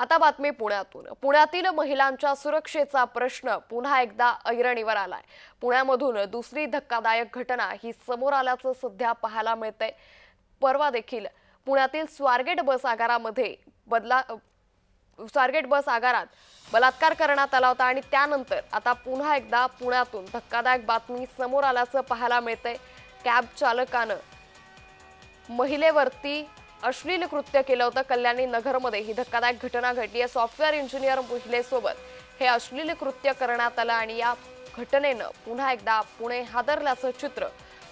आता बातमी पुण्यातून. पुण्यातील महिलांच्या सुरक्षेचा प्रश्न पुन्हा एकदा ऐरणीवर आलाय. पुण्यामधून दुसरी धक्कादायक घटना ही समोर आल्याचं सध्या पाहायला मिळतंय. परवा देखील पुण्यातील स्वारगेट बस आगारामध्ये बदला स्वारगेट बस आगारात बलात्कार करण्यात आला होता आणि त्यानंतर आता पुन्हा एकदा पुण्यातून धक्कादायक बातमी समोर आल्याचं पाहायला मिळतंय. कॅब चालकानं महिलेवरती अश्लील कृत्य केलं होतं. कल्याणी नगरमध्ये ही धक्कादायक घटना घडली. आहे सॉफ्टवेअर इंजिनियर महिलेसोबत हे अश्लील कृत्य करण्यात आलं आणि या घटनेनं पुन्हा एकदा पुणे हादरल्याचं चित्र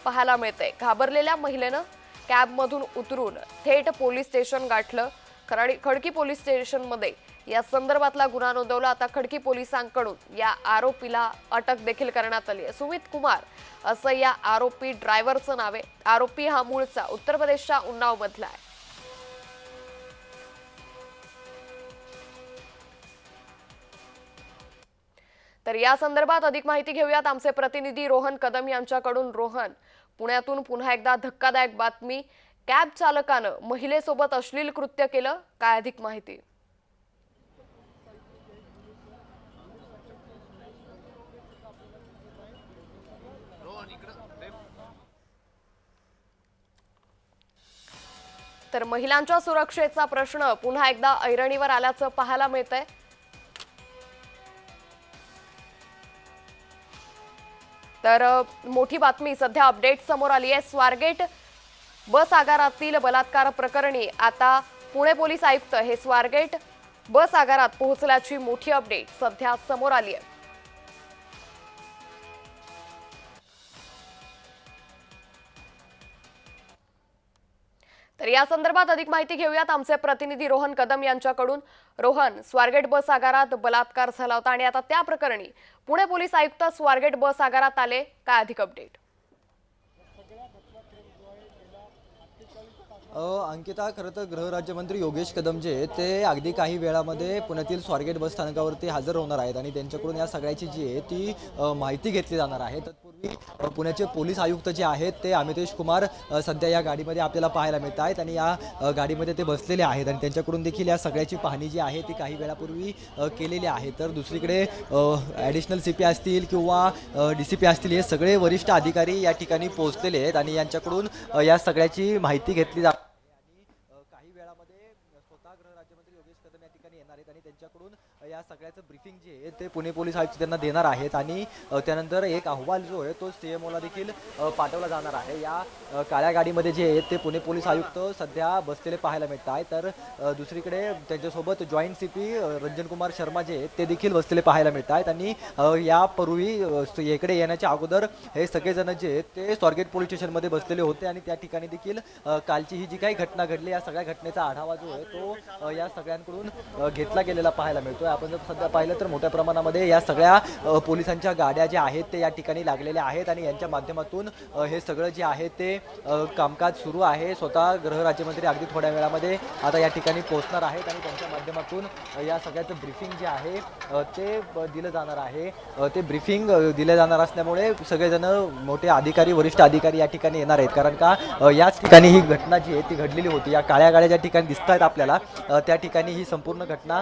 पाहायला मिळतंय. घाबरलेल्या महिलेनं कॅबमधून उतरून थेट पोलीस स्टेशन गाठलं. खराडी खडकी पोलीस स्टेशनमध्ये या संदर्भातला गुन्हा नोंदवला. आता खडकी पोलिसांकडून या आरोपीला अटक देखील करण्यात आली आहे. सुमित कुमार असं या आरोपी ड्रायव्हरचं नाव आहे. आरोपी हा मूळचा उत्तर प्रदेशच्या उन्नाव मधला आहे. तर या संदर्भात अधिक माहिती घेऊयात आमचे प्रतिनिधी रोहन कदम यांच्याकडून. रोहन पुण्यातून पुन्हा एकदा धक्कादायक बातमी. कॅब चालकानं महिलेसोबत अश्लील कृत्य केलं. काय अधिक माहिती? तर महिलांच्या सुरक्षेचा प्रश्न पुन्हा एकदा ऐरणीवर आल्याचं पाहायला मिळतंय. तर मोठी बातमी सध्या अपडेट समोर आली आहे. स्वारगेट बस आगारातील बलात्कार प्रकरणी आता पुणे पोलीस आयुक्त हे स्वारगेट बस आगारात पोहोचल्याची मोठी अपडेट सध्या समोर आली आहे. या संदर्भात अधिक माहिती घेऊयात. आमचे प्रतिनिधी रोहन कदम यांच्याकडून. रोहन स्वारगेट बस आगारात बलात्कार झाला होता आणि आता त्या प्रकरणी पुणे पोलीस आयुक्त स्वारगेट बस आगारात आले. काय अधिक अपडेट अ, अंकिता खरं तर गृहराज्यमंत्री योगेश कदम जे आहेत ते अगदी काही वेळामध्ये पुण्यातील स्वारगेट बस स्थानकावरती हजर होणार आहेत आणि त्यांच्याकडून या सगळ्याची जी आहे ती अ, माहिती घेतली जाणार आहे. तत्पूर्वी अ, पुण्याचे पोलीस आयुक्त जे आहेत ते अमितेश कुमार अ, सध्या या गाडीमध्ये आपल्याला पाहायला मिळत आहेत आणि या अ, गाडीमध्ये ते बसलेले आहेत आणि त्यांच्याकडून देखील या सगळ्याची पाहणी जी आहे ती काही वेळापूर्वी अ, केलेली आहे. तर दुसरीकडे ॲडिशनल सी पी असतील किंवा डी सी पी असतील हे सगळे वरिष्ठ अधिकारी या ठिकाणी पोहोचलेले आहेत आणि यांच्याकडून अ, या सगळ्याची माहिती घेतली जात आणि अ, काही वेळामध्ये स्वतः गृहराज्यमंत्री योगेश कदम या ठिकाणी येणार आहेत आणि त्यांच्याकडून अ, या सगळ्याचं ब्रिफिंग जे आहे ते पुणे पोलीस आयुक्त त्यांना देणार आहेत. आणि त्यानंतर एक अहवाल जो आहे तो सी एम ओला देखील पाठवला जाणार आहे. या काळ्या गाडीमध्ये जे आहेत ते पुणे पोलीस आयुक्त सध्या बसलेले पाहायला मिळत आहे तर दुसरीकडे त्यांच्यासोबत joint C P Ranjankumar Sharma जे आहेत ते देखील बसलेले पाहायला मिळत आहेत. आणि यापूर्वी इकडे येण्याच्या अगोदर हे सगळेजण जे आहेत ते स्वारगेट पोलीस स्टेशनमध्ये बसलेले होते. आणि त्या ठिकाणी देखील कालची ही जी काही घटना घडली या सगळ्या घटनेचा आढावा जो आहे तो या सगळ्यांकडून घेतला गेलेला पाहायला मिळतो आपण जर सध्या पाहिलं तर मोठ्या प्रमाणामध्ये या सगळ्या पोलिसांच्या गाड्या ज्या आहेत ते या ठिकाणी लागलेल्या आहेत आणि यांच्या माध्यमातून हे सगळं जे आहे ते कामकाज सुरू आहे. स्वतः गृहराज्यमंत्री अगदी थोड्या वेळामध्ये आता या ठिकाणी पोहोचणार आहेत आणि त्यांच्या माध्यमातून या सगळ्याचं ब्रिफिंग जे आहे ते दिलं जाणार आहे. ते ब्रिफिंग दिलं जाणार असल्यामुळे सगळेजण मोठे अधिकारी वरिष्ठ अधिकारी या ठिकाणी येणार आहेत. कारण का याच ठिकाणी ही घटना जी आहे ती घडलेली होती. या काळ्या गाड्या ज्या ठिकाणी दिसत आहेत आपल्याला त्या ठिकाणी ही संपूर्ण घटना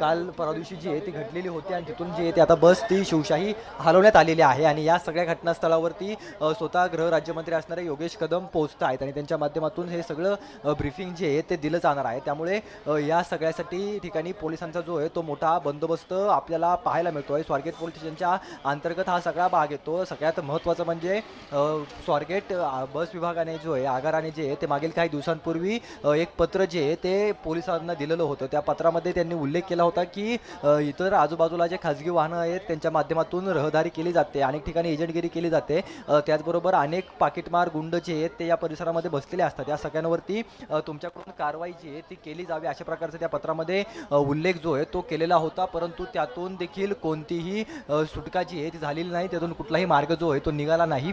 काल परवा दिवशी जी आहे ती घडलेली होती आणि तिथून जी आहे ती आता बस ती शिवशाही हलवण्यात आलेली आहे. आणि या सगळ्या घटनास्थळावरती स्वतः गृह राज्यमंत्री असणारे योगेश कदम पोहोचत आहेत आणि त्यांच्या माध्यमातून हे सगळं ब्रीफिंग जे आहे ते दिलं जाणार आहे. त्यामुळे या सगळ्यासाठी ठिकाणी पोलिसांचा जो आहे तो मोठा बंदोबस्त आपल्याला पाहायला मिळतो आहे स्वारगेट पोलीस स्टेशनच्या अंतर्गत हा सगळा भाग येतो. सगळ्यात महत्त्वाचं म्हणजे स्वारगेट बस विभागाने जो आहे आगाराने जे आहे ते मागील काही दिवसांपूर्वी एक पत्र जे आहे ते पोलिसांना दिलेलं होतं. त्या पत्रामध्ये त्यांनी उल्लेख केला होता की इतर आजूबाजूला जे खाजगी वाहनं आहेत त्यांच्या माध्यमातून रहदारी केली जाते अनेक ठिकाणी एजंटगिरी केली जाते. त्याचबरोबर अनेक पाकिटमार गुंड जे आहेत ते या परिसरामध्ये बसलेले असतात. या सगळ्यांवरती तुमच्याकडून कारवाई जी आहे ती केली जावी अशा प्रकारचा त्या पत्रामध्ये उल्लेख जो आहे तो केलेला होता. परंतु त्यातून देखील कोणतीही सुटका जी आहे ती झालेली नाही. त्यातून कुठलाही मार्ग जो आहे तो निघाला नाही.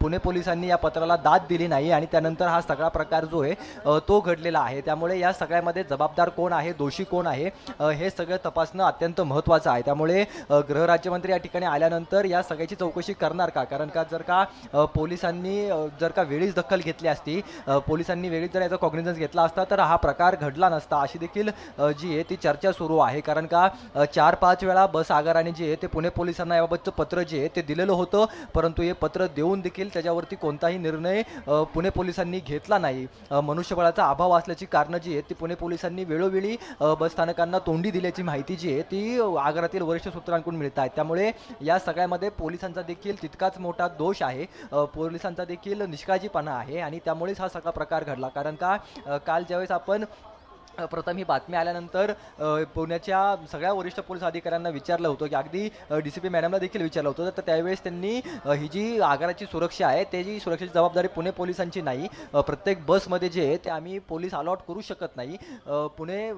पुणे पोलिसांनी या पत्राला दाद दिली नाही आणि त्यानंतर हा सगळा प्रकार जो आहे तो घडलेला आहे. त्यामुळे या सगळ्यामध्ये जबाबदार कोण आहे दोषी कोण आहे हे सगळं तपास तपासणं अत्यंत महत्त्वाचं आहे. त्यामुळे गृहराज्यमंत्री या ठिकाणी आल्यानंतर या सगळ्याची चौकशी करणार का? कारण का जर का पोलिसांनी जर का वेळीच दखल घेतली असती पोलिसांनी वेळीच जर याचा कॉग्निझन्स घेतला असता तर हा प्रकार घडला नसता अशी देखील जी आहे ती चर्चा सुरू आहे. कारण का चार पाच वेळा बस आगाराने जे आहे ते पुणे पोलिसांना याबाबतचं पत्र जे आहे ते दिलेलं होतं परंतु हे पत्र देऊन देखील त्याच्यावरती कोणताही निर्णय पुणे पोलिसांनी घेतला नाही. मनुष्यबळाचा अभाव असल्याची कारणं जी आहेत ती पुणे पोलिसांनी वेळोवेळी बसस्थानकांना बस स्थानकांना तोंडी दिल्याची माहिती जी आहे ती अ, आगारातील वरिष्ठ सूत्रांकडून मिळत आहे. त्यामुळे या सगळ्यामध्ये पोलिसांचा देखील तितकाच मोठा दोष आहे. पोलिसांचा देखील निष्काळजीपणा आहे आणि त्यामुळेच हा सगळा प्रकार घडला. कारण का काल ज्यावेळेस आपण प्रथम ही बातमी आल्यानंतर पुण्याच्या सगळ्या वरिष्ठ पोलीस अधिकाऱ्यांना विचारलं होतं की अगदी डी सी पी मॅडमला देखील विचारलं होतं. तर त्यावेळेस त्यांनी ही जी आगाराची सुरक्षा आहे त्याची सुरक्षेची जबाबदारी पुणे पोलिसांची नाही प्रत्येक बसमध्ये जे आहे ते आम्ही पोलीस अलॉट करू शकत नाही. पुणे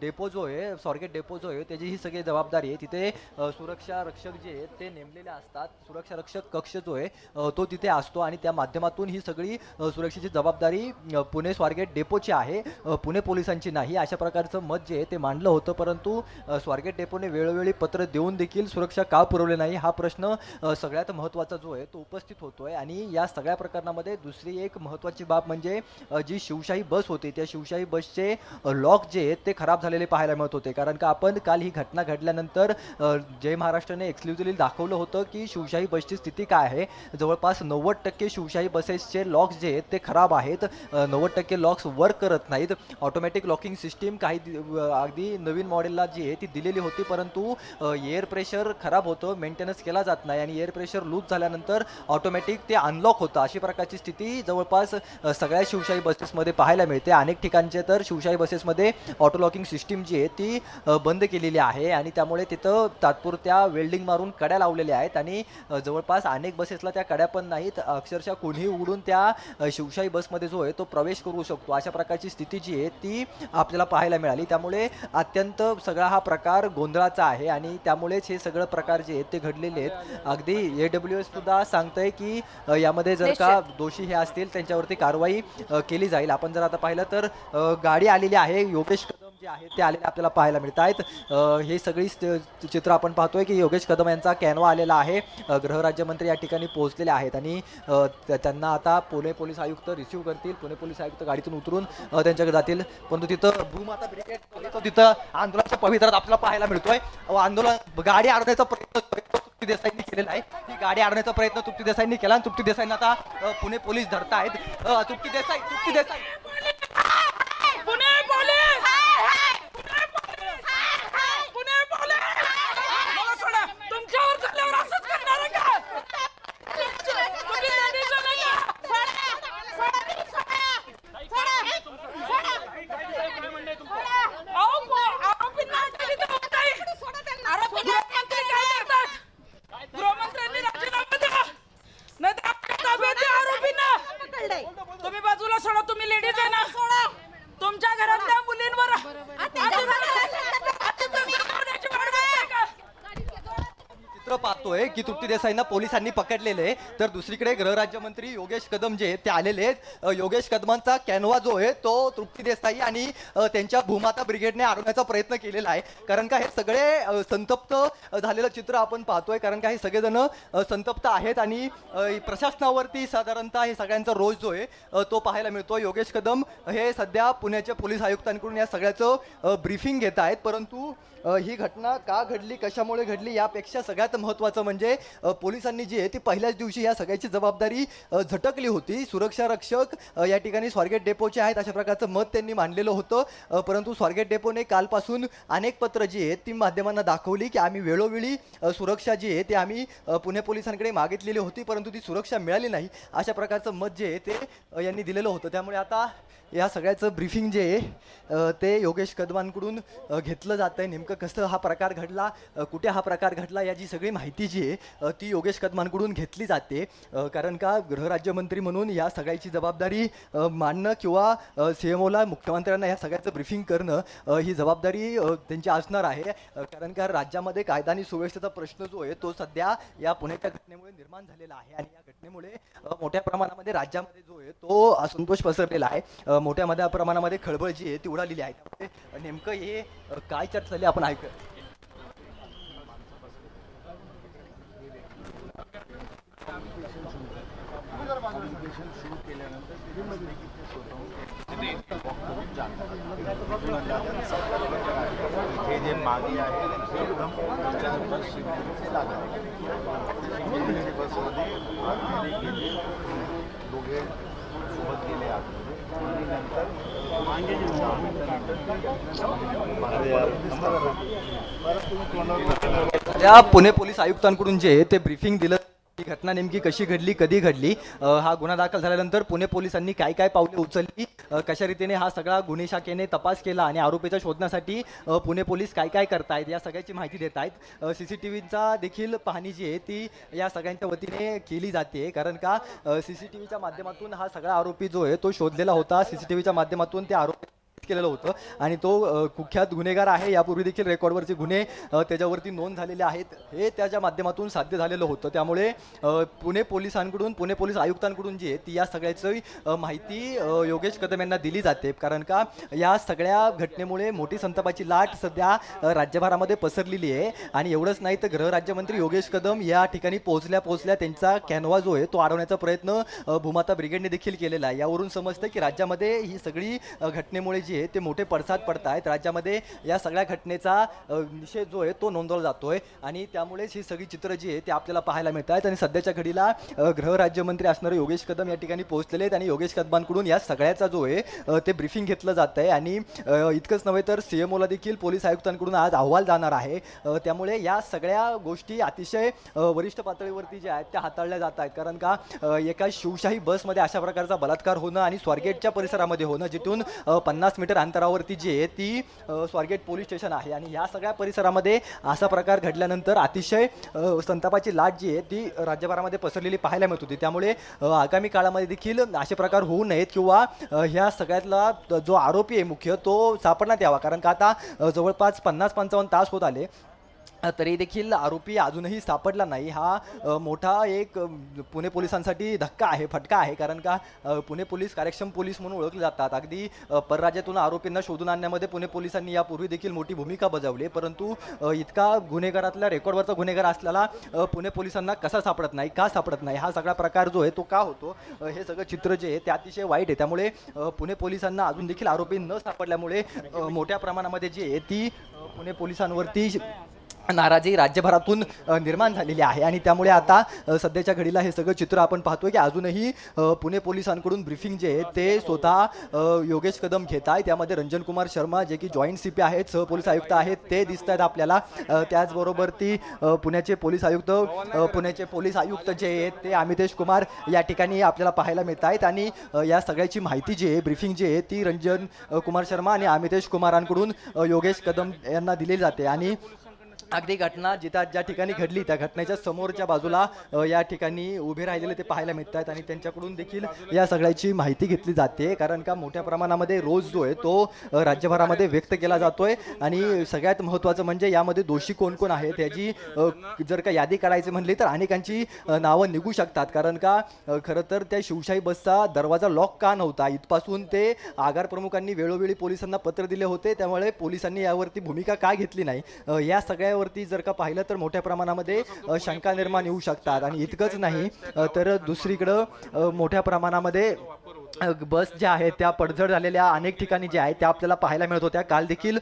डेपो जो आहे स्वारगेट डेपो जो आहे त्याची ही सगळी जबाबदारी आहे. तिथे सुरक्षा रक्षक जे आहेत ते नेमलेले असतात. सुरक्षा रक्षक कक्ष जो आहे तो तिथे असतो आणि त्या माध्यमातून ही सगळी सुरक्षेची जबाबदारी पुणे स्वारगेट डेपोची आहे. पुणे पोलिसांची नाही अशा प्रकारचं मत जे आहे ते मांडलं होतं परंतु स्वारगेट डेपोने वेळोवेळी पत्र देऊन देखील सुरक्षा का पुरवली नाही हा प्रश्न सगळ्यात महत्त्वाचा जो आहे तो उपस्थित होतोय. आणि या सगळ्या प्रकरणामध्ये दुसरी एक महत्त्वाची बाब म्हणजे जी शिवशाही बस होती त्या शिवशाही बसचे लॉक जे आहेत ते खराब झालेले पाहायला मिळत होते. कारण का आपण काल ही घटना घडल्यानंतर जय महाराष्ट्राने एक्सक्लुझिव्हली दाखवलं होतं की शिवशाही बसची स्थिती काय आहे. जवळपास नव्वद टक्के शिवशाही बसेसचे लॉक्स जे आहेत ते खराब आहेत. नव्वद टक्के लॉक्स वर्क करत नाहीत. ऑटोमॅटिक लॉकिंग सिस्टीम काही अगदी नवीन मॉडेलला जी आहे ती दिलेली होती. परंतु एअर प्रेशर खराब होतं मेंटेनन्स केला जात नाही आणि एअर प्रेशर लूज झाल्यानंतर ऑटोमॅटिक ते अनलॉक होतं. अशी प्रकारची स्थिती जवळपास सगळ्या शिवशाही बसेसमध्ये पाहायला मिळते. अनेक ठिकाणचे तर शिवशाही बसेसमध्ये ऑटो लॉकिंग सिस्टीम जी आहे ती बंद केलेली आहे आणि त्यामुळे तिथं तात्पुरत्या वेल्डिंग मारून कड्या लावलेल्या आहेत आणि जवळपास अनेक बसेसला त्या कड्या पण नाहीत. अक्षरशः कोणीही उडून त्या शिवशाही बसमध्ये जो आहे तो प्रवेश करू शकतो. अशा प्रकारची स्थिती जी आहे ती आपल्याला पाहायला मिळाली. त्यामुळे अत्यंत सगळा हा प्रकार गोंधळाचा आहे आणि त्यामुळेच हे सगळं प्रकार जे आहेत ते घडलेले आहेत. अगदी ए डब्ल्यू एस सुद्धा सांगतंय की यामध्ये जर का दोषी हे असतील त्यांच्यावरती कारवाई केली जाईल. आपण जर आता पाहिलं तर गाडी आलेली आहे. योगेश कदम जे आहेत ते आलेले आपल्याला पाहायला मिळत आहेत. हे सगळी चित्र आपण पाहतोय की योगेश कदम यांचा कॅनवा आलेला आहे. गृहराज्यमंत्री या ठिकाणी पोहोचलेले आहेत आणि त्यांना आता पुणे पोलीस आयुक्त रिसिव्ह करतील. पुणे पोलीस आयुक्त गाडीतून उतरून त्यांच्याकडे जातील. परंतु तिथं भूमाता ब्रिगेड तिथं आंदोलनाच्या पवित्रात आपल्याला पाहायला मिळतोय. आंदोलन गाडी अडवण्याचा प्रयत्न तृप्ती देसाईंनी केलेला आहे. ही गाडी अडवण्याचा प्रयत्न तृप्ती देसाईंनी केला आणि तृप्ती देसाईंना आता पुणे पोलीस धरतायत. आहेत Trupti Desai Trupti Desai. Pune police Pune police Pune police मला सोडा तुमच्यावर झाल्यावर असंच करणार आहे का तुम्ही ladies आहे नाही का? अहो, को- आरोपींना अटक इथं होत नाही. गृहमंत्री काय करतात गृहमंत्र्यांनी राजीनामा द्या नाही तर आपल्या ताब्यात द्या आरोपींना तुम्ही बाजूला सोडा तुम्ही लेडीज आहे ना तुमच्या घरातल्या मुलींवर अतिप्रसंग- अतिप्रसंग होण्याची वाट बघताय का? चित्र पाहतोय की तृप्ती देसाईंना पोलिसांनी पकडलेले आहे. तर दुसरीकडे गृहराज्यमंत्री योगेश कदम जे ते आलेले आहेत. योगेश कदमांचा कॅनवा जो आहे तो तृप्ती देसाई आणि त्यांच्या भूमाता ब्रिगेडने अडवण्याचा प्रयत्न केलेला आहे. कारण का हे सगळे संतप्त झालेलं चित्र आपण पाहतोय. कारण का हे सगळेजण संतप्त आहेत आणि प्रशासनावरती साधारणतः हे सगळ्यांचा रोज जो आहे तो पाहायला मिळतो योगेश कदम हे सध्या पुण्याच्या पोलीस आयुक्तांकडून या सगळ्याचं ब्रीफिंग घेत आहेत. परंतु ही घटना का घडली कशामुळे घडली यापेक्षा सगळ्यात महत्त्वाचं म्हणजे पोलिसांनी जी आहे ती पहिल्याच दिवशी या सगळ्याची जबाबदारी झटकली होती. सुरक्षा रक्षक या ठिकाणी स्वारगेट डेपोचे आहेत अशा प्रकारचं मत त्यांनी मांडलेलं होतं. परंतु स्वारगेट डेपोने कालपासून अनेक पत्र जी आहेत ती माध्यमांना दाखवली की आम्ही वेळोवेळी सुरक्षा जी आहे ती आम्ही पुणे पोलिसांकडे मागितलेली होती परंतु ती सुरक्षा मिळाली नाही. अशा प्रकारचं मत जे आहे ते यांनी दिलेलं होतं. त्यामुळे आता या सगळ्याचं ब्रीफिंग जे आहे ते योगेश कदमांकडून घेतलं जातं आहे नेमकं कसं हा प्रकार घडला कुठे हा प्रकार घडला याची सगळी माहिती जी आहे ती योगेश कदमांकडून घेतली जाते. कारण का गृहराज्यमंत्री म्हणून या सगळ्याची जबाबदारी मांडणं किंवा सी एम ओला मुख्यमंत्र्यांना या सगळ्याचं ब्रीफिंग करणं ही जबाबदारी त्यांची असणार आहे. कारण का राज्यामध्ये कायदा आणि सुव्यवस्थेचा प्रश्न जो आहे तो सध्या या पुण्याच्या घटनेमुळे निर्माण झालेला आहे. आणि या घटनेमुळे मोठ्या प्रमाणामध्ये राज्यामध्ये जो आहे तो असंतोष पसरलेला आहे. मोठ्या मोठ्या प्रमाणामध्ये खळबळ जी आहे ती उडालेली आहे. त्यामुळे नेमकं हे काय चर्चा झाली आपण ऐकूया. हे जे मागे आहे दोघे सोबत गेले आहेत आणि नंतर परत तुम्ही तोंडावर त्या पुणे पोलीस आयुक्तांकडून जे ते ब्रीफिंग दिलं घटना नेमकी कशी घडली कधी घडली? हा गुन्हा दाखल झाल्यानंतर पुणे पोलिसांनी काय काय पावले उचलली? कशा रीतीने हा सगळा गुन्हे शाखेने तपास केला आणि आरोपीचा शोधण्यासाठी पुणे पोलीस काय काय करतायत या सगळ्याची माहिती देत आहेत सी सी टी व्हीचा देखील पाहणी जी आहे ती या सगळ्यांच्या वतीने केली जाते. कारण का सी सी टी व्हीच्या माध्यमातून हा सगळा आरोपी जो आहे तो शोधलेला होता. सी सी टी व्हीच्या माध्यमातून त्या आरोपी केलेलं होतं. आणि तो कुख्यात गुन्हेगार आहे. यापूर्वी देखील रेकॉर्डवरचे गुन्हे त्याच्यावरती नोंद झालेले आहेत. हे त्याच्या माध्यमातून साध्य झालेलं होतं. त्यामुळे पुणे पोलिसांकडून पुणे पोलीस आयुक्तांकडून जी आहे ती या सगळ्याची माहिती योगेश कदम यांना दिली जाते. कारण का या सगळ्या घटनेमुळे मोठी संतापाची लाट सध्या राज्यभरामध्ये पसरलेली आहे. आणि एवढंच नाही तर गृहराज्यमंत्री योगेश कदम या ठिकाणी पोहोचल्या पोहोचल्या त्यांचा कॅनवा जो आहे तो अडवण्याचा प्रयत्न भूमाता ब्रिगेडने देखील केलेला आहे. यावरून समजतं की राज्यामध्ये ही सगळी घटनेमुळे जी आहे ते मोठे पडसाद पडत आहेत राज्यामध्ये या सगळ्या घटनेचा निषेध जो आहे तो नोंदवला जातोय. आणि त्यामुळेच ही सगळी चित्र जी आहे ते आपल्याला पाहायला मिळत आहेत आणि सध्याच्या घडीला गृहराज्यमंत्री असणारे योगेश कदम या ठिकाणी पोहोचलेले आहेत. आणि योगेश कदमांकडून या सगळ्याचा जो आहे ते ब्रिफिंग घेतलं जात आहे आणि इतकंच नव्हे तर सी एम ओला देखील पोलीस आयुक्तांकडून आज अहवाल जाणार आहे. त्यामुळे या सगळ्या गोष्टी अतिशय वरिष्ठ पातळीवरती ज्या आहेत त्या हाताळल्या जात आहेत कारण का एका शिवशाही बसमध्ये अशा प्रकारचा बलात्कार होणं आणि स्वारगेटच्या परिसरामध्ये होणं जिथून पन्नास मीटर अंतरावरती जी आहे ती स्वारगेट पोलीस स्टेशन आहे. आणि या सगळ्या परिसरामध्ये असा प्रकार घडल्यानंतर अतिशय संतापाची लाट जी आहे ती राज्यभरामध्ये पसरलेली पाहायला मिळत होती. त्यामुळे आगामी काळामध्ये देखील असे प्रकार होऊ नयेत किंवा ह्या सगळ्यातला जो आरोपी आहे मुख्य तो सापडण्यात यावा. कारण का आता जवळपास पन्नास पंचावन्न तास होत आले. तरी देखील आरोपी अजूनही सापडला नाही. हा मोठा एक पुणे पोलिसांसाठी धक्का आहे फटका आहे. कारण का पुणे पोलीस कार्यक्षम पोलीस म्हणून ओळखले जातात. अगदी परराज्यातून आरोपींना शोधून आणण्यामध्ये पुणे पोलिसांनी यापूर्वी देखील मोठी भूमिका बजावली. परंतु इतका गुन्हेगारातल्या रेकॉर्डवरचा गुन्हेगार असलेला पुणे पोलिसांना कसा सापडत नाही का सापडत नाही हा सगळा प्रकार जो आहे तो का होतो हे सगळं चित्र जे आहे ते अतिशय वाईट आहे. त्यामुळे पुणे पोलिसांना अजून देखील आरोपी न सापडल्यामुळे मोठ्या प्रमाणामध्ये जी आहे ती पुणे पोलिसांवरती नाराजी राज्यभरातून निर्माण झालेली आहे. आणि त्यामुळे आता सध्याच्या घडीला हे सगळं चित्र आपण पाहतोय की अजूनही पुणे पोलिसांकडून ब्रिफिंग जे आहे ते स्वतः योगेश कदम घेत आहे त्यामध्ये रंजन कुमार शर्मा जे की जॉईंट सी पी आहेत सहपोलीस आयुक्त आहेत ते दिसत आहेत आपल्याला. त्याचबरोबर ती पुण्याचे पोलीस आयुक्त पुण्याचे पोलीस आयुक्त जे आहेत ते अमितेश कुमार या ठिकाणी आपल्याला पाहायला मिळत आहेत. आणि या सगळ्याची माहिती जी आहे ब्रिफिंग जी आहे ती रंजन कुमार शर्मा आणि अमितेश कुमारांकडून योगेश कदम यांना दिली जाते. आणि अगदी घटना जिथं ज्या ठिकाणी घडली त्या घटनेच्या समोरच्या बाजूला या ठिकाणी उभे राहिलेले ते पाहायला मिळत आहेत आणि त्यांच्याकडून देखील या सगळ्याची माहिती घेतली जाते. कारण का मोठ्या प्रमाणामध्ये रोज जो आहे तो राज्यभरामध्ये व्यक्त केला जातोय. आणि सगळ्यात महत्त्वाचं म्हणजे यामध्ये दोषी कोण कोण आहेत याची जर का यादी काढायची म्हणली तर अनेकांची नावं निघू शकतात. कारण का खरं तर त्या शिवशाही बसचा दरवाजा लॉक का नव्हता? इथपासून ते आगार प्रमुखांनी वेळोवेळी पोलिसांना पत्र दिले होते. त्यामुळे पोलिसांनी यावरती भूमिका का घेतली नाही? या सगळ्या सगळ्यावरती जर का पाहिलं तर मोठ्या प्रमाणामध्ये शंका निर्माण येऊ शकतात. आणि इतकंच नाही तर दुसरीकडं मोठ्या प्रमाणामध्ये बस ज्या आहेत त्या पडझड झालेल्या अनेक ठिकाणी ज्या आहेत त्या आपल्याला पाहायला मिळत होत्या. काल देखील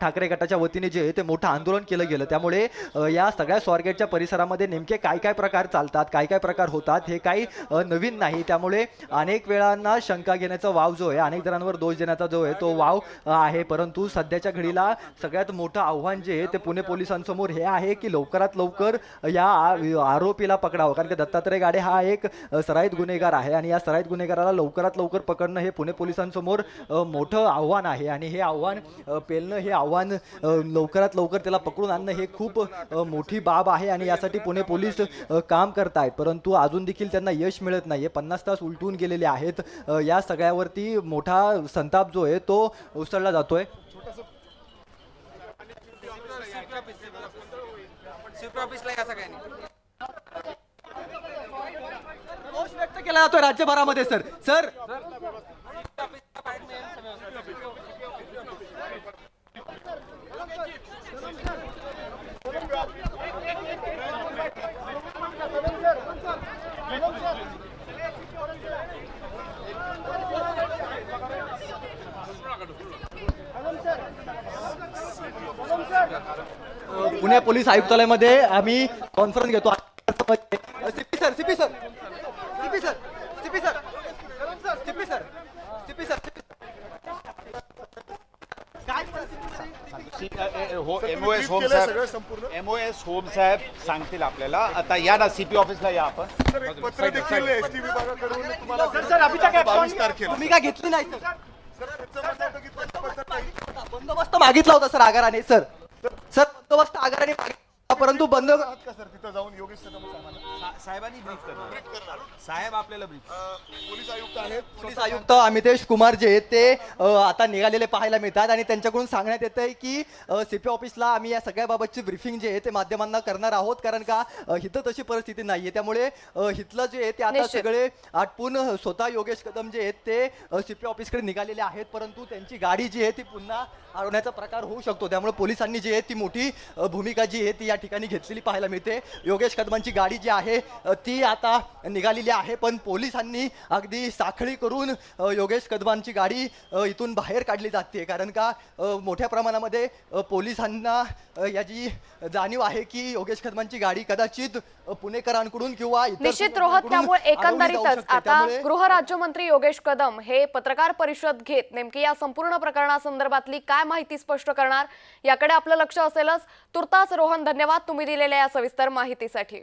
ठाकरे गटाच्या वतीने जे आहे ते मोठं आंदोलन केलं गेलं. त्यामुळे या सगळ्या स्वारगेटच्या परिसरामध्ये नेमके काय काय प्रकार चालतात काय काय प्रकार होतात हे काही नवीन नाही. त्यामुळे अनेक वेळांना शंका घेण्याचा वाव जो आहे अनेक जणांवर दोष देण्याचा जो आहे तो वाव आहे. परंतु सध्याच्या घडीला सगळ्यात मोठं आव्हान जे आहे ते पुणे पोलिसांसमोर हे आहे की लवकरात लवकर या आरोपीला पकडावं. कारण की दत्तात्रय गाडे हा एक सराईत गुन्हेगार आहे आणि या सराईत गुन्हेगाराला लवकरात लवकर पकडणं हे पुणे पोलिसांसमोर मोठं आव्हान आहे. आणि हे आव्हान पेलणं हे आव्हान लवकरात लवकर त्याला पकडून आणणं हे खूप मोठी बाब आहे आणि यासाठी पुणे पोलीस काम करत आहेत परंतु अजून देखील त्यांना यश मिळत नाही पन्नास तास उलटून गेलेले आहेत. या सगळ्यावरती मोठा संताप जो आहे तो उसळला जातोय. या सगळ्यांनी. केला राज्यभरामध्ये सर. सर? पुणे पोलीस आयुक्तालयामध्ये आम्ही कॉन्फरन्स घेतो. Sir CP sir CP sir CP sir CP sir CP sir MOS home साहेब. एमओएस होम साहेब सांगतील आपल्याला. आता या ना सीपी ऑफिसला या आपण. पत्र देखील एस टी विभागाकडून तुम्हाला सर सर अभी तक बावीस तारखेला. भूमिका घेतली नाही सर. बंदोबस्त मागितला होता सर आगाराने सर. सर बंदोबस्त आगाराने मागितला परंतु बंद आहात का सर? तिथं जाऊन योगेश कदम साहेबांना साहेबांनी ब्रीफ करणार. साहेब आपल्याला ब्रीफ अं, पोलीस आयुक्त आहेत. पोलीस आयुक्त अमितेश कुमार जे आहेत ते अ, आता निघालेले पाहायला मिळतात आणि त्यांच्याकडून सांगण्यात येत आहे की सीपी ऑफिसला आम्ही या सगळ्या बाबतची ब्रिफिंग जे आहे ते माध्यमांना करणार आहोत. कारण का अ, इथं तशी परिस्थिती नाहीये. त्यामुळे अ, इथलं जे आहे ते आता निश्चित. सगळे आटपून अ, स्वतः योगेश कदम जे आहेत ते सीपी ऑफिसकडे निघालेले आहेत. परंतु त्यांची गाडी जी आहे ती पुन्हा अडवण्याचा प्रकार होऊ शकतो. त्यामुळे पोलिसांनी जी आहे ती मोठी अ, भूमिका जी आहे ती या ठिकाणी घेतलेली पाहायला मिळते. योगेश कदमांची गाडी जी आहे ती आता निघालेली आहे पण पोलिसांनी अगदी साखळी करून योगेश कदमांची गाडी इथून बाहेर काढली जाते. कारण का मोठ्या प्रमाणामध्ये पोलिसांना याची जाणीव आहे की योगेश कदमांची गाडी कदाचित पुणेकरांकडून किंवा निश्चित रोहत त्यामुळे एकंदरीतच. आता त्यामुळे- गृहराज्यमंत्री योगेश कदम हे पत्रकार परिषद घेत नेमकी या संपूर्ण प्रकरणासंदर्भातली काय माहिती स्पष्ट करणार याकडे आपलं लक्ष असेलच. तुर्तास रोहन धन्यवाद तुम्ही दिलेल्या या सविस्तर माहितीसाठी.